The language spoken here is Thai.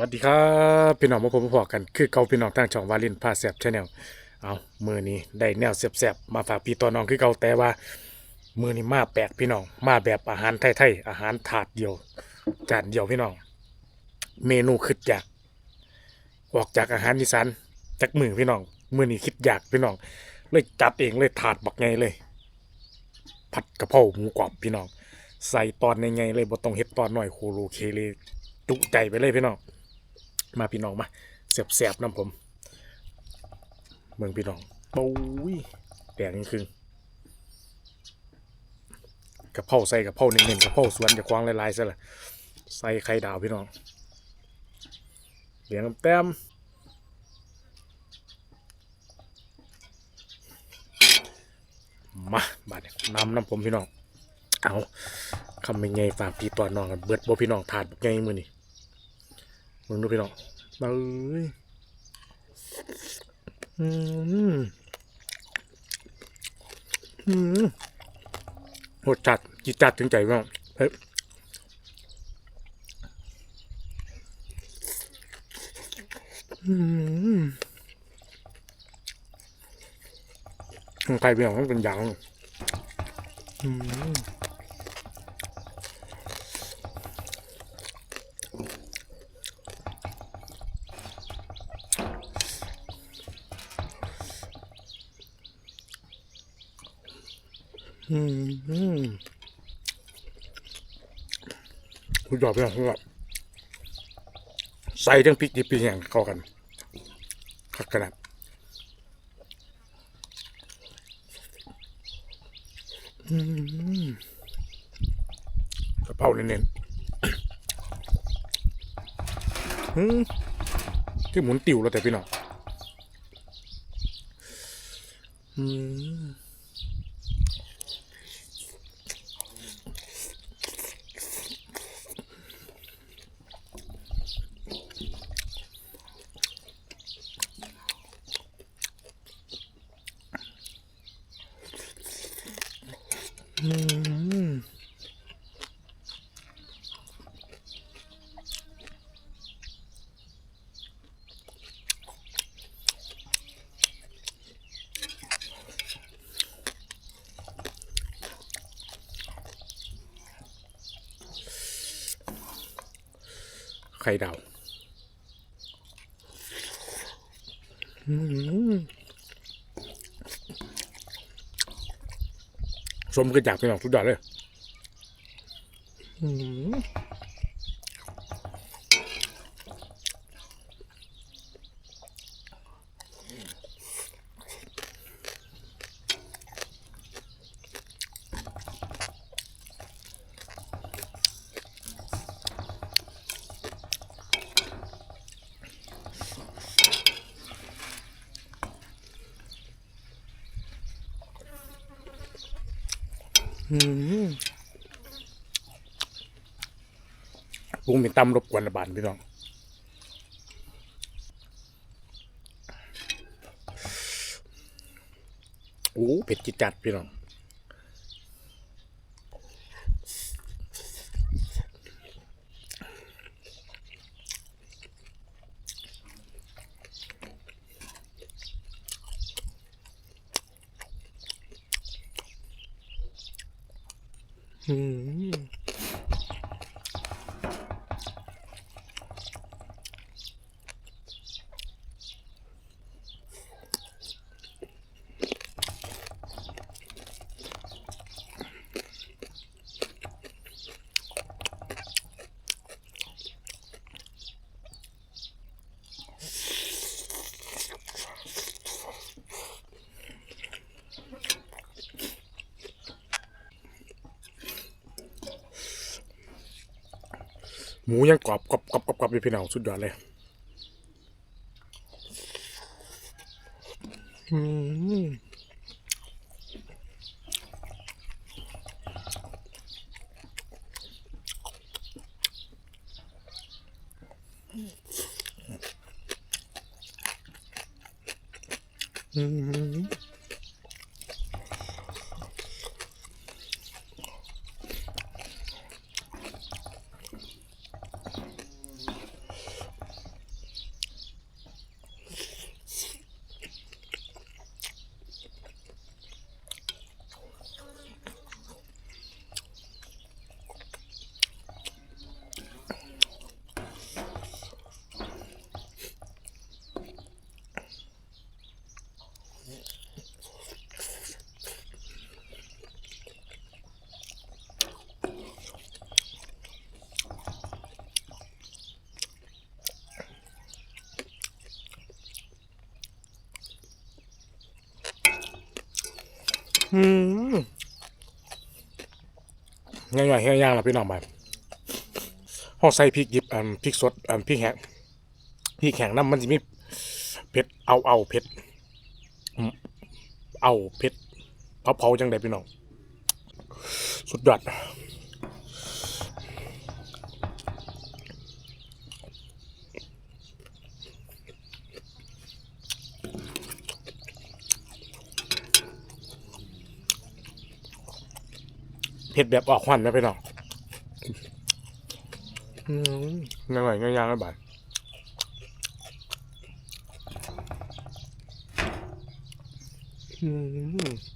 วัสดีครับพี่น้องมาพบพอกันคือเก่าพี่น้องทางช่องวาลินพาแซบชาแนลเอามือนี้ได้แนวแซบๆมาฝากพี่ตัวน้องคือเก่าแต่ว่า มือนี้มาแปลกพี่น้องมาแบบอาหารไทยๆอาหารถาดเดียวจานเดียวพี่น้อง เมนูคิดอยากออกจากอาหารอีสานจากมือพี่น้องมือนี้คิดอยากพี่น้องเลยจัดเองเลยถาดบักไงเลย ผัดกระเพราหมูกรอบพี่น้อง ใส่ตอนไงเลยบ่ต้องเฮ็ดตอนหน่อยโคโลเคเลยจุใจไปเลยพี่น้อง มาพี่น้องมาเสียบๆน้ำผม เมืองพี่น้องปุ้ยแดงนี่คือกระเพราใส่กระเพราเน้นๆกระเพราสวนจะควางลายๆซะละใส่ไข่ดาวพี่น้องเหลียงแต้มมาบาดนี้นำน้ำผมพี่น้อง เอาคำเป็นไงฝากพี่ตอนน้องกันเบิดบ่พี่น้องถาดไงมือนี่ มึงดูพี่น้องมาเอ้ยอืมอืมรสจัดจิตจัดถึงใจพี่น้องเฮ้ยอืมของใครพี่น้องมันเป็นยางอืม อืมอืมคุณยอดเพื่อนคุณยอดใส่ทั้งพริกดิบพริกแห้งเข้ากันขัดขนาดกระเพราเน้นๆที่หมุนติ่วแล้วแต่พี่น้องอืม อืมไข่ดาวอืมสมกันอยากเป็นของสุดยอดเลย ปรุงเป็นตำรบกวนระบาดพี่น้องโอ้เผ็ดจิจัดพี่น้อง อืม หมูยังกรอบกรอบกรอบกรอบกรอบอยู่พี่น้องสุดยอดเลยอืมอืม อืมง่ายๆง่ายๆล่ะพี่น้องไปห่อใส่พริกหยิบอันพริกสดอันพริกแห้งพริกแห้งน้ำมันจะมีเผ็ดเอาเอาเผ็ดเอาเผ็ดเผาเผาๆจังไดพี่น้อง สุดยอด เผ็ดแบบออกควันนะพี่น้องอืมง่ายๆง่ายๆนะบายอืม